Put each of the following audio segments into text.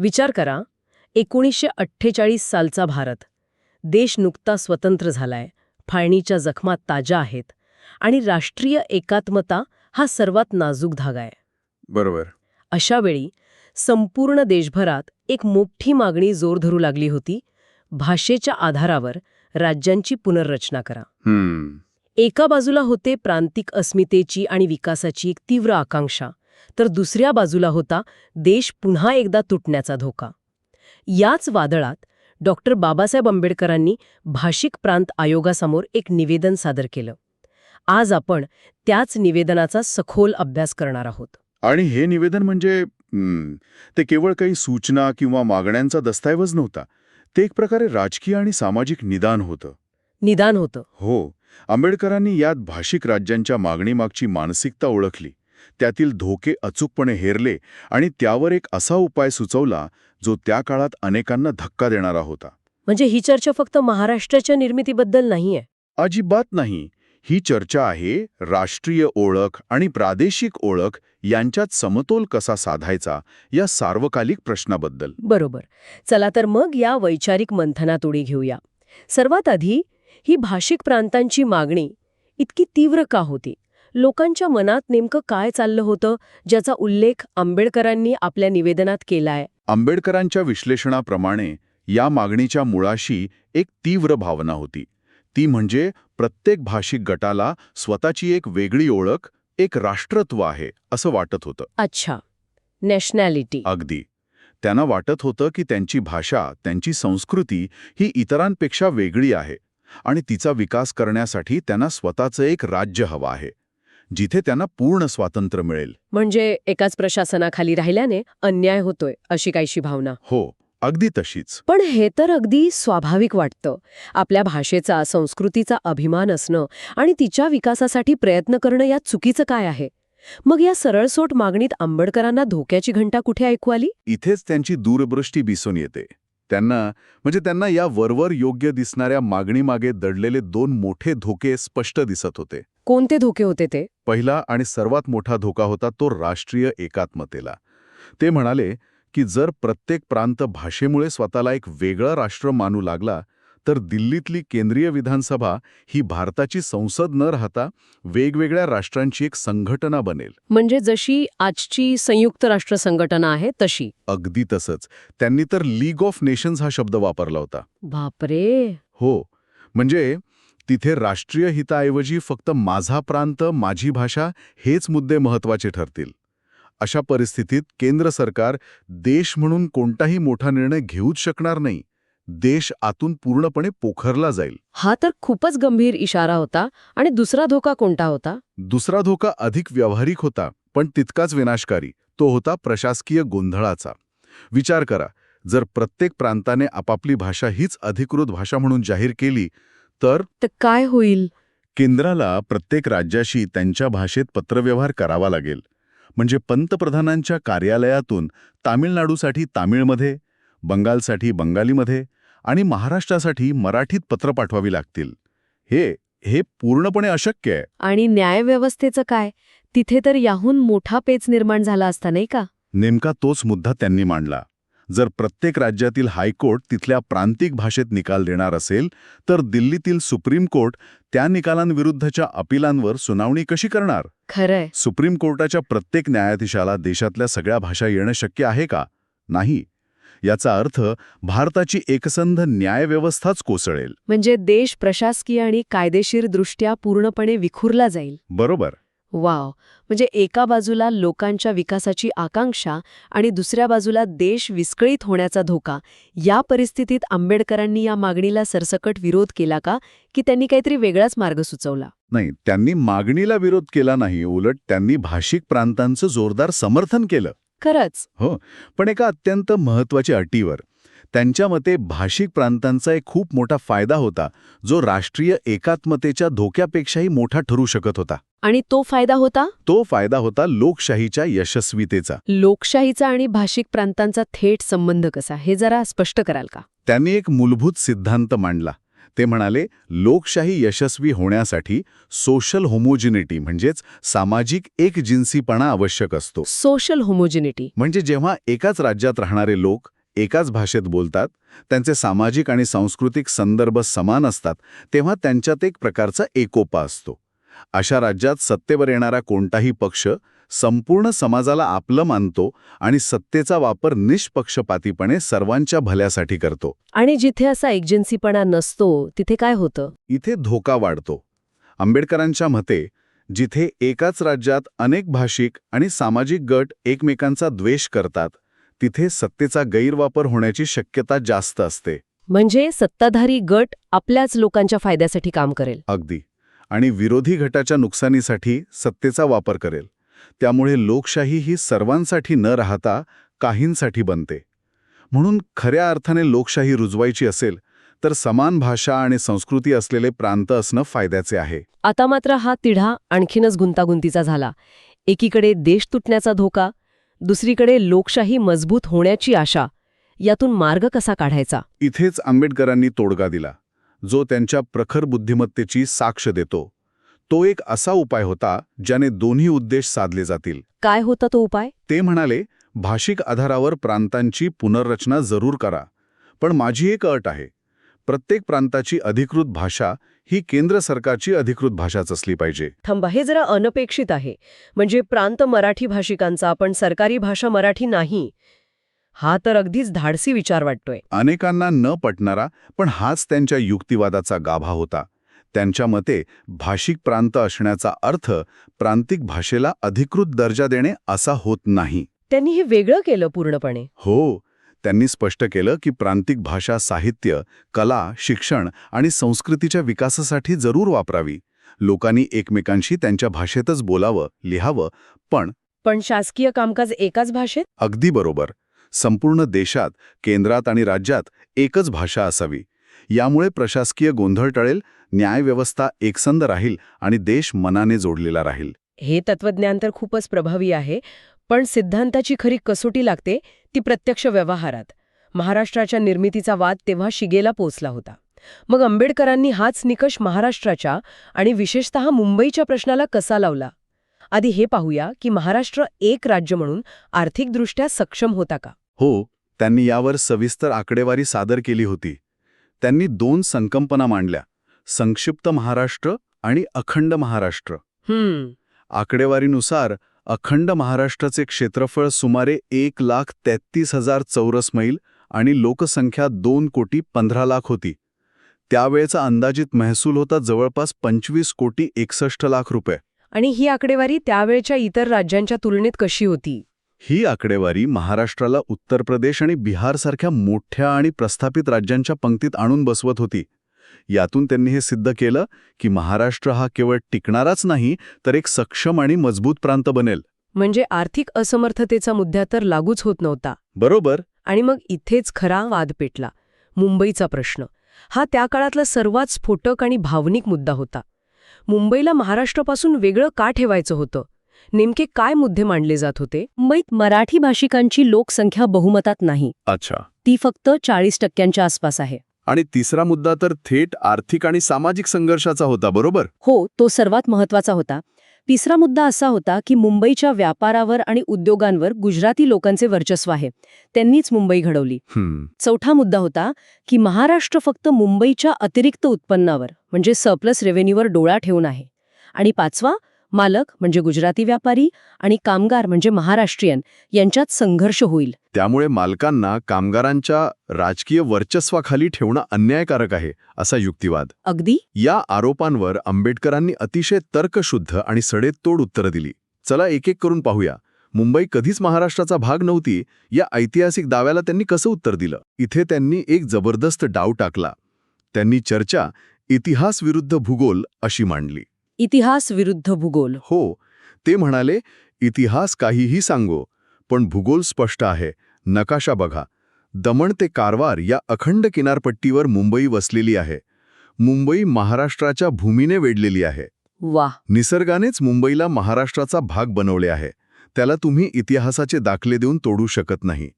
विचार करा एकोणीसशे अठ्ठेचाळीस सालचा भारत. देश नुकता स्वतंत्र झालाय फाळणीच्या जखमा ताज्या आहेत आणि राष्ट्रीय एकात्मता हा सर्वात नाजूक धागा आहे. बरोबर. अशा वेळी संपूर्ण देशभरात एक मोठी मागणी जोर धरू लागली होती भाषेच्या आधारावर राज्यांची पुनर्रचना करा. एका बाजूला होते प्रांतिक अस्मितेची आणि विकासाची एक तीव्र आकांक्षा तर दुसऱ्या बाजूला होता देश पुन्हा एकदा तुटण्याचा धोका. याच वादळात डॉक्टर बाबासाहेब आंबेडकरांनी भाषिक प्रांत आयोगासमोर एक निवेदन सादर केलं. आज आपण त्याच निवेदनाचा सखोल अभ्यास करणार आहोत. आणि हे निवेदन म्हणजे ते केवळ काही सूचना किंवा मागण्यांचा दस्तऐवज नव्हता. ते एक प्रकारे राजकीय आणि सामाजिक निदान होतं. निदान होतं. हो आंबेडकरांनी यात भाषिक राज्यांच्या मागणीमागची मानसिकता ओळखली. त्यातील धोके अचूकपणे हेरले आणि त्यावर एक असा उपाय सुचवला जो त्या काळात अनेकांना धक्का देणारा होता. म्हणजे ही चर्चा फक्त महाराष्ट्राच्या निर्मितीबद्दल नाहीये. अजिबात नाही. ही चर्चा आहे राष्ट्रीय ओळख आणि प्रादेशिक ओळख यांच्यात समतोल कसा साधायचा या सार्वकालिक प्रश्नाबद्दल. बरोबर. चला तर मग या वैचारिक मंथनात उडी घेऊया. सर्वात आधी ही भाषिक प्रांतांची मागणी इतकी तीव्र का होती? लोकांच्या मनात नेमकं काय चाललं होतं ज्याचा उल्लेख आंबेडकरांनी आपल्या निवेदनात केलाय? आंबेडकरांच्या विश्लेषणाप्रमाणे या मागणीच्या मुळाशी एक तीव्र भावना होती. ती म्हणजे प्रत्येक भाषिक गटाला स्वतःची एक वेगळी ओळख एक राष्ट्रत्व आहे असं वाटत होतं. अच्छा. नॅशनॅलिटी. अगदी. त्यांना वाटत होतं की त्यांची भाषा त्यांची संस्कृती ही इतरांपेक्षा वेगळी आहे आणि तिचा विकास करण्यासाठी त्यांना स्वतःचं एक राज्य हवं आहे. जिथे त्यांना पूर्ण स्वातंत्र्य मिळेल. म्हणजे एकाच प्रशासनाखाली राहिल्याने अन्याय होतोय अशी काहीशी भावना. हो अगदी तशीच. पण हे तर अगदी स्वाभाविक वाटतं. आपल्या भाषेचा संस्कृतीचा अभिमान असणं आणि तिच्या विकासासाठी प्रयत्न करणं यात चुकीचं काय आहे? मग या सरळसोट मागणीत आंबेडकरांना धोक्याची घंटा कुठे ऐकू आली? इथेच त्यांची दूरदृष्टी दिसून येते. त्यांना म्हणजे त्यांना या वरवर योग्य दिसणाऱ्या मागणीमागे दडलेले दोन मोठे धोके स्पष्ट दिसत होते. कोणते धोके होते ते? पहिला आणि सर्वात मोठा धोका होता तो राष्ट्रीय एकात्मतेला. ते म्हणाले की जर प्रत्येक प्रांत भाषेमुळे स्वतःला एक वेगळं राष्ट्र मानू लागला तर दिल्लीतली केंद्रीय विधानसभा ही भारताची संसद न राहता वेगवेगळ्या राष्ट्रांची एक संघटना बनेल. म्हणजे जशी आजची संयुक्त राष्ट्र संघटना आहे तशी. अगदी तसंच. त्यांनी तर लीग ऑफ नेशन्स हा शब्द वापरला होता. बापरे! हो. म्हणजे तिथे राष्ट्रीय हिताऐवजी फक्त माझा प्रांत माझी भाषा हेच मुद्दे महत्त्वाचे ठरतील. अशा परिस्थितीत केंद्र सरकार देश म्हणून कोणताही मोठा निर्णय घेऊच शकणार नाही. देश आतून पूर्णपणे पोखरला जाईल. हा तर खूपच गंभीर इशारा होता आणि दुसरा धोका कोणता होता? दुसरा धोका अधिक व्यावहारिक होता पण तितकाच विनाशकारी. तो होता प्रशासकीय गोंधळाचा. विचार करा जर प्रत्येक प्रांताने आपापली भाषा हीच अधिकृत भाषा म्हणून जाहीर केली तर? तर काय होईल? केंद्राला प्रत्येक राज्याशी त्यांच्या भाषेत पत्रव्यवहार करावा लागेल. म्हणजे पंतप्रधानांच्या कार्यालयातून तामिळनाडूसाठी तामिळमध्ये बंगालसाठी बंगालीमध्ये आणि महाराष्ट्रासाठी मराठीत पत्र पाठवावी लागतील. हे हे पूर्णपणे अशक्य आहे. आणि न्यायव्यवस्थेचं काय? तिथे तर याहून मोठा पेच निर्माण झाला असता नाही का? नेमका तोच मुद्दा त्यांनी मांडला. जर प्रत्येक राज्यातील हायकोर्ट तिथल्या प्रांतिक भाषेत निकाल देणार असेल तर दिल्लीतील सुप्रीम कोर्ट त्या निकालांविरुद्धच्या अपिलांवर सुनावणी कशी करणार? खरंय. सुप्रीम कोर्टाच्या प्रत्येक न्यायाधीशाला देशातल्या सगळ्या भाषा येणं शक्य आहे का? नाही. याचा अर्थ भारताची एकसंध न्यायव्यवस्थाच कोसळेल. म्हणजे देश प्रशासकीय आणि कायदेशीर दृष्ट्या पूर्णपणे विखुरला जाईल. बरोबर. वाव. म्हणजे एका बाजूला लोकांच्या विकासाची आकांक्षा आणि दुसऱ्या बाजूला देश विस्कळीत होण्याचा धोका. या परिस्थितीत आंबेडकरांनी या मागणीला सरसकट विरोध केला का की त्यांनी काहीतरी वेगळाच मार्ग सुचवला? नाही त्यांनी मागणीला विरोध केला नाही उलट त्यांनी भाषिक प्रांतांचं जोरदार समर्थन केलं. खरंच? हो पण एका अत्यंत महत्त्वाच्या अटीवर. त्यांच्या मते भाषिक प्रांतांचा एक खूप मोठा फायदा होता जो राष्ट्रीय एकात्मतेच्या धोक्यापेक्षाही मोठा ठरू शकत होता. आणि तो फायदा होता? तो फायदा होता लोकशाहीच्या यशस्वीतेचा. लोकशाहीचा आणि भाषिक प्रांतांचा थेट संबंध कसा हे जरा स्पष्ट कराल का? त्यांनी एक मूलभूत सिद्धांत मांडला. ते म्हणाले लोकशाही यशस्वी होण्यासाठी सोशल होमोजिनिटी म्हणजेच सामाजिक एकजिन्सीपणा आवश्यक असतो. Social homogeneity. म्हणजे जेव्हा एकाच राज्यात राहणारे लोक एकाच भाषेत बोलतात त्यांचे सामाजिक आणि सांस्कृतिक संदर्भ समान असतात तेव्हा त्यांच्यात एक प्रकारचा एकोपा असतो. अशा राज्यात सत्तेवर येणारा कोणताही पक्ष संपूर्ण समाजाला आपलं मानतो आणि सत्तेचा वापर निष्पक्षपातीपणे सर्वांच्या भल्यासाठी करतो. आणि जिथे असा एजन्सीपणा नसतो तिथे काय होतं? इथे धोका वाढतो. आंबेडकरांच्या मते जिथे एकाच राज्यात अनेक भाषिक आणि सामाजिक गट एकमेकांचा द्वेष करतात तिथे सत्तेचा गैरवापर होण्याची शक्यता जास्त असते. म्हणजे सत्ताधारी गट आपल्याच लोकांच्या फायद्यासाठी काम करेल. अगदी. आणि विरोधी गटाच्या नुकसानीसाठी सत्तेचा वापर करेल. त्यामुळे लोकशाही ही सर्वांसाठी न राहता काहींसाठी बनते. म्हणून खऱ्या अर्थाने लोकशाही रुजवायची असेल तर समान भाषा आणि संस्कृती असलेले प्रांत असणं फायद्याचे आहे. आता मात्र हा तिढा आणखीनच गुंतागुंतीचा झाला. एकीकडे देश तुटण्याचा धोका दुसरीकडे लोकशाही मजबूत होण्याची आशा यातून मार्ग कसा काढायचा? इथेच आंबेडकरांनी तोडगा दिला जो त्यांच्या प्रखर बुद्धिमत्तेची साक्ष देतो. तो एक असा उपाय होता ज्याने दोन्ही उद्देश साधले जातील. काय होता तो उपाय? ते म्हणाले भाषिक आधारावर प्रांतांची पुनर्रचना जरूर करा पण माझी एक अट आहे. प्रत्येक प्रांताची अधिकृत भाषा ही केंद्र सरकारची अधिकृत भाषाच असली पाहिजे. थांबा हे जरा अनपेक्षित आहे. म्हणजे प्रांत मराठी भाषिकांचा पण सरकारी भाषा मराठी नाही. हा तर अगदीच धाडसी विचार वाटतोय. अनेकांना न पटणारा पण हाच त्यांच्या युक्तिवादाचा गाभा होता. त्यांच्या मते भाषिक प्रांत असण्याचा अर्थ प्रांतिक भाषेला अधिकृत दर्जा देणे असा होत नाही. त्यांनी हे वेगळं केलं पूर्णपणे. हो त्यांनी स्पष्ट केलं की प्रांतिक भाषा साहित्य कला शिक्षण आणि संस्कृतीच्या विकासासाठी जरूर वापरावी. लोकांनी एकमेकांशी त्यांच्या भाषेतच बोलावं लिहावं पण पण शासकीय कामकाज एकाच भाषेत? अगदी बरोबर. संपूर्ण देशात केंद्रात आणि राज्यात एकच भाषा असावी. यामुळे प्रशासकीय गोंधळ टळेल न्यायव्यवस्था एकसंध राहील आणि देश मनाने जोडलेला राहील. हे तत्वज्ञान तर खूपच प्रभावी आहे. पण सिद्धांताची खरी कसोटी लागते ती प्रत्यक्ष व्यवहारात. महाराष्ट्राच्या निर्मितीचा वाद तेव्हा शिगेला पोचला होता. मग आंबेडकरांनी हाच निकष महाराष्ट्राच्या आणि विशेषतः मुंबईच्या प्रश्नाला कसा लावला? आधी हे पाहूया की महाराष्ट्र एक राज्य म्हणून आर्थिकदृष्ट्या सक्षम होता का? हो त्यांनी यावर सविस्तर आकडेवारी सादर केली होती. त्यांनी दोन संकल्पना मांडल्या संक्षिप्त महाराष्ट्र आणि अखंड महाराष्ट्र. आकडेवारीनुसार अखंड महाराष्ट्राचे क्षेत्रफळ सुमारे एक लाख तेहतीस हजार चौरस मैल आणि लोकसंख्या दोन कोटी पंधरा लाख होती. त्यावेळेचा अंदाजित महसूल होता जवळपास पंचवीस कोटी एकसष्ट लाख रुपये. आणि ही आकडेवारी त्यावेळच्या इतर राज्यांच्या तुलनेत कशी होती? ही आकडेवारी महाराष्ट्राला उत्तर प्रदेश आणि बिहारसारख्या मोठ्या आणि प्रस्थापित राज्यांच्या पंक्तीत आणून बसवत होती. यातून त्यांनी हे सिद्ध केलं की महाराष्ट्र हा केवळ टिकणाराच नाही तर एक सक्षम आणि मजबूत प्रांत बनेल. म्हणजे आर्थिक असमर्थतेचा मुद्दा तर लागूच होत नव्हता. बरोबर. आणि मग इथेच खरा वाद पेटला. मुंबईचा प्रश्न. हा त्या काळातला सर्वात स्फोटक आणि भावनिक मुद्दा होता. मुंबईला महाराष्ट्रापासून वेगळं का ठेवायचं होतं? नेमके काय मुद्दे मांडले जात होते? मुंबईत मराठी भाषिकांची लोकसंख्या बहुमतात नाही. अच्छा. ती फक्त चाळीस टक्क्यांच्या आसपास आहे. आणि तिसरा मुद्दा तर थेट आर्थिक आणि सामाजिक संघर्षाचा होता बरोबर? हो तो सर्वात महत्त्वाचा होता. तिसरा मुद्दा असा होता की मुंबईच्या व्यापारावर आणि उद्योगांवर गुजराती लोकांचे वर्चस्व आहे. त्यांनीच मुंबई घडवली. चौथा मुद्दा होता की महाराष्ट्र फक्त मुंबईच्या अतिरिक्त उत्पन्नावर म्हणजे सरप्लस रेव्हेन्यूवर डोळा ठेवून आहे. आणि पाचवा मालक म्हणजे गुजराती व्यापारी आणि कामगार म्हणजे महाराष्ट्रीयन. यांच्यात संघर्ष होईल. त्यामुळे मालकांना कामगारांच्या राजकीय वर्चस्वाखाली ठेवणं अन्यायकारक आहे असा युक्तिवाद. अगदी? या आरोपांवर आंबेडकरांनी अतिशय तर्कशुद्ध आणि सडेतोड उत्तरं दिली. चला एक एक करून पाहूया. मुंबई कधीच महाराष्ट्राचा भाग नव्हती या ऐतिहासिक दाव्याला त्यांनी कसं उत्तर दिलं? इथे त्यांनी एक जबरदस्त डाव टाकला. त्यांनी चर्चा इतिहास विरुद्ध भूगोल अशी मांडली. इतिहास विरुद्ध भूगोल. हो ते म्हणाले इतिहास काहीही सांगो पण भूगोल स्पष्ट आहे. नकाशा बघा. दमण ते कारवार या अखंड किनारपट्टीवर मुंबई वसलेली आहे. मुंबई महाराष्ट्राच्या भूमीने वेढलेली आहे. वा. निसर्गानेच मुंबईला महाराष्ट्राचा भाग बनवले आहे. त्याला तुम्ही इतिहासाचे दाखले देऊन तोडू शकत नाही.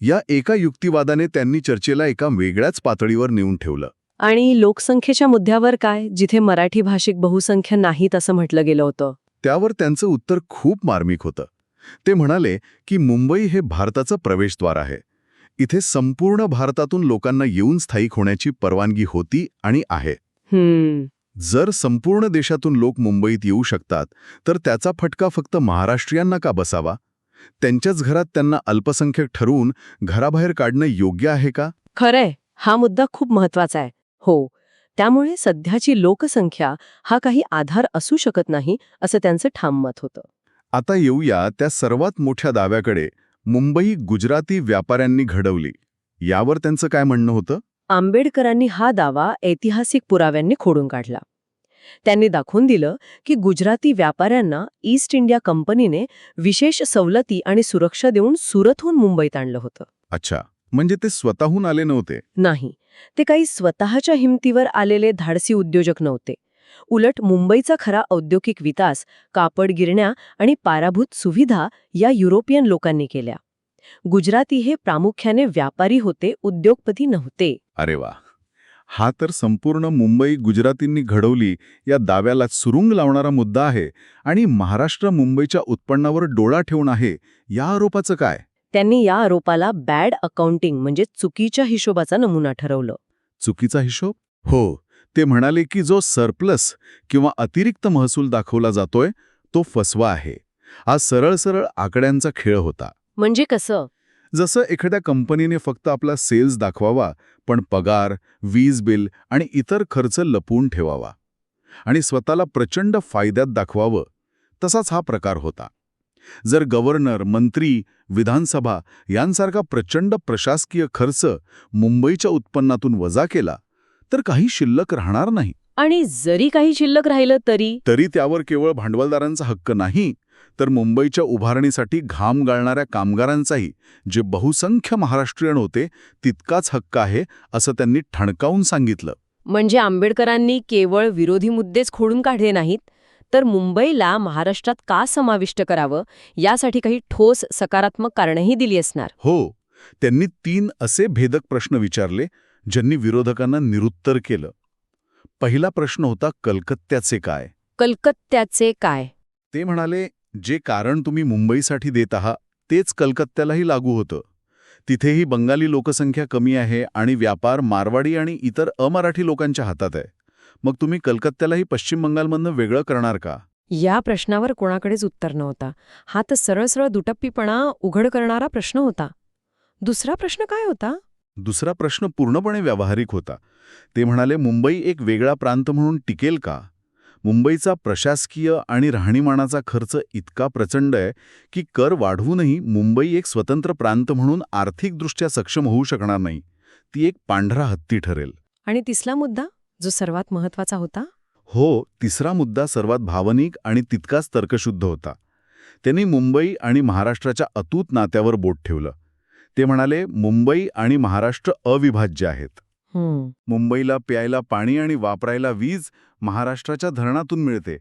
या एका युक्तिवादाने त्यांनी चर्चेला एका वेगळ्याच पातळीवर नेऊन ठेवलं. आणि लोकसंख्येच्या मुद्द्यावर काय जिथे मराठी भाषिक बहुसंख्य नाहीत असं म्हटलं गेलं होतं? त्यावर त्यांचं उत्तर खूप मार्मिक होतं. ते म्हणाले की मुंबई हे भारताचं प्रवेशद्वार आहे. इथे संपूर्ण भारतातून लोकांना येऊन स्थायिक होण्याची परवानगी होती आणि आहे. जर संपूर्ण देशातून लोक मुंबईत येऊ शकतात तर त्याचा फटका फक्त महाराष्ट्रीयांना का बसावा? त्यांच्याच घरात त्यांना अल्पसंख्यक ठरवून घराबाहेर काढणं योग्य आहे का? खरंय. हा मुद्दा खूप महत्त्वाचा आहे. हो. त्यामुळे सध्याची लोकसंख्या हा काही आधार असू शकत नाही असं त्यांचं ठाम मत होतं. आता येऊया त्या सर्वात मोठ्या दाव्याकडे मुंबई गुजराती व्यापाऱ्यांनी घडवली. यावर त्यांचं काय म्हणणं होतं? आंबेडकरांनी हा दावा ऐतिहासिक पुराव्यांनी खोडून काढला. त्यांनी दाखवून दिलं की गुजराती व्यापाऱ्यांना ईस्ट इंडिया कंपनीने विशेष सवलती आणि सुरक्षा देऊन सुरतहून मुंबईत आणलं होतं. अच्छा. म्हणजे ते स्वतःहून आले नव्हते. नाही ते काही स्वतःच्या हिमतीवर आलेले धाडसी उद्योजक नव्हते. उलट मुंबईचा खरा औद्योगिक विकास कापड गिरण्या आणि पायाभूत सुविधा या युरोपियन लोकांनी केल्या. गुजराती हे प्रामुख्याने व्यापारी होते उद्योगपती नव्हते. अरे वा! हा तर संपूर्ण मुंबई गुजरातींनी घडवली या दाव्याला सुरुंग लावणारा मुद्दा आहे आणि महाराष्ट्र मुंबईच्या उत्पन्नावर डोळा ठेवून आहे या आरोपाचं काय? त्यांनी या आरोपाला बॅड अकाउंटिंग म्हणजे चुकीच्या हिशोबाचा नमुना ठरवलं. चुकीचा हिशोब? हो. ते म्हणाले की जो सरप्लस किंवा अतिरिक्त महसूल दाखवला जातोय तो फसवा आहे. हा सरळ सरळ आकड्यांचा खेळ होता. म्हणजे कसं? जसं एखाद्या कंपनीने फक्त आपला सेल्स दाखवावा पण पगार वीज बिल आणि इतर खर्च लपवून ठेवावा. आणि स्वतःला प्रचंड फायद्यात दाखवावं. तसाच हा प्रकार होता. जर गव्हर्नर मंत्री विधानसभा यांसारखा प्रचंड प्रशासकीय खर्च मुंबईच्या उत्पन्नातून वजा केला तर काही शिल्लक राहणार नाही. आणि जरी काही शिल्लक राहिलं तरी? तरी त्यावर केवळ भांडवलदारांचा हक्क नाही तर मुंबईच्या उभारणीसाठी घाम गाळणाऱ्या कामगारांचाही जे बहुसंख्य महाराष्ट्रीयन होते तितकाच हक्क आहे असं त्यांनी ठणकावून सांगितलं. म्हणजे आंबेडकरांनी केवळ विरोधी मुद्देच खोडून काढले नाहीत? तर मुंबईला महाराष्ट्रात का समाविष्ट करावं? यासाठी काही ठोस सकारात्मक कारणंही दिली असणार. हो. त्यांनी तीन असे भेदक प्रश्न विचारले ज्यांनी विरोधकांना निरुत्तर केलं. पहिला प्रश्न होता कलकत्त्याचे काय? कलकत्त्याचे काय? ते म्हणाले जे कारण तुम्ही मुंबईसाठी देत आहात तेच कलकत्त्यालाही लागू होतं. तिथेही बंगाली लोकसंख्या कमी आहे आणि व्यापार मारवाडी आणि इतर अमराठी लोकांच्या हातात आहे. मग तुम्ही कलकत्त्यालाही पश्चिम बंगालमधनं वेगळं करणार का? या प्रश्नावर कोणाकडेच उत्तर नव्हता. हा तर सरळ सरळ दुटप्पीपणा उघड करणारा प्रश्न होता. दुसरा प्रश्न काय होता? दुसरा प्रश्न पूर्णपणे व्यावहारिक होता. ते म्हणाले मुंबई एक वेगळा प्रांत म्हणून टिकेल का? मुंबईचा प्रशासकीय आणि राहणीमानाचा खर्च इतका प्रचंड आहे की कर वाढवूनही मुंबई एक स्वतंत्र प्रांत म्हणून आर्थिकदृष्ट्या सक्षम होऊ शकणार नाही. ती एक पांढरा हत्ती ठरेल. आणि तिसला मुद्दा? जो सर्वात महत्त्वाचा होता? हो तिसरा मुद्दा सर्वात भावनिक आणि तितकाच तर्कशुद्ध होता. त्यांनी मुंबई आणि महाराष्ट्राच्या अतूट नात्यावर बोट ठेवलं. ते म्हणाले मुंबई आणि महाराष्ट्र अविभाज्य आहेत. मुंबईला प्यायला पाणी आणि वापरायला वीज महाराष्ट्राच्या धरणातून मिळते.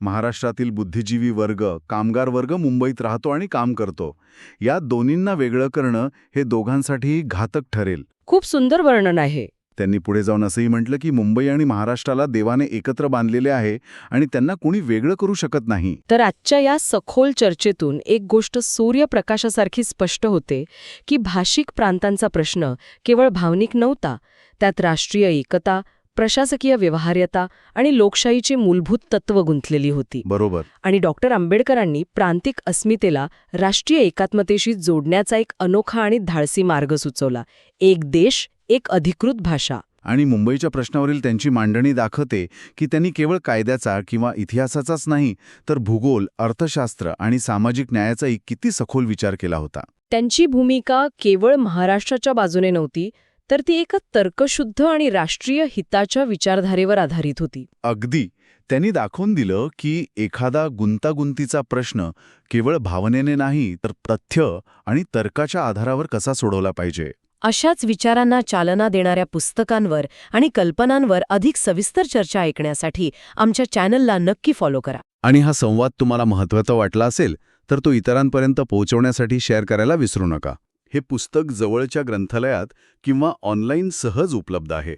महाराष्ट्रातील बुद्धिजीवी वर्ग कामगार वर्ग मुंबईत राहतो आणि काम करतो. या दोन्हींना वेगळं करणं हे दोघांसाठीही घातक ठरेल. खूप सुंदर वर्णन आहे. त्यांनी पुढे जाऊन असंही म्हटलं की मुंबई आणि महाराष्ट्राला देवाने एकत्र बांधलेले आहे आणि त्यांना कोणी वेगळं करू शकत नाही. तर आजच्या या सखोल चर्चेतून एक गोष्ट सूर्यप्रकाशासारखी स्पष्ट होते की भाषिक प्रांतांचा प्रश्न केवळ भावनिक नव्हता त्यात राष्ट्रीय एकता प्रशासकीय व्यवहार्यता आणि लोकशाहीची मूलभूत तत्व गुंतलेली होती. बरोबर. आणि डॉक्टर आंबेडकरांनी प्रांतिक अस्मितेला राष्ट्रीय एकात्मतेशी जोडण्याचा एक अनोखा आणि धाडसी मार्ग सुचवला. एक देश एक अधिकृत भाषा. आणि मुंबईच्या प्रश्नावरील त्यांची मांडणी दाखवते की त्यांनी केवळ कायद्याचा किंवा इतिहासाचाच नाही तर भूगोल अर्थशास्त्र आणि सामाजिक न्यायाचाही किती सखोल विचार केला होता. त्यांची भूमिका केवळ महाराष्ट्राच्या बाजूने नव्हती तर ती एका तर्कशुद्ध आणि राष्ट्रीय हिताच्या विचारधारेवर आधारित होती. अगदी. त्यांनी दाखवून दिलं की एखादा गुंतागुंतीचा प्रश्न केवळ भावनेने नाही तर तथ्य आणि तर्काच्या आधारावर कसा सोडवला पाहिजे. अशाच विचारांना चालना देणाऱ्या पुस्तकांवर आणि कल्पनांवर अधिक सविस्तर चर्चा ऐकण्यासाठी आमच्या चॅनलला नक्की फॉलो करा. आणि हा संवाद तुम्हाला महत्त्वाचा वाटला असेल तर तो इतरांपर्यंत पोहोचवण्यासाठी शेअर करायला विसरू नका. हे पुस्तक जवळच्या ग्रंथालयात किंवा ऑनलाईन सहज उपलब्ध आहे.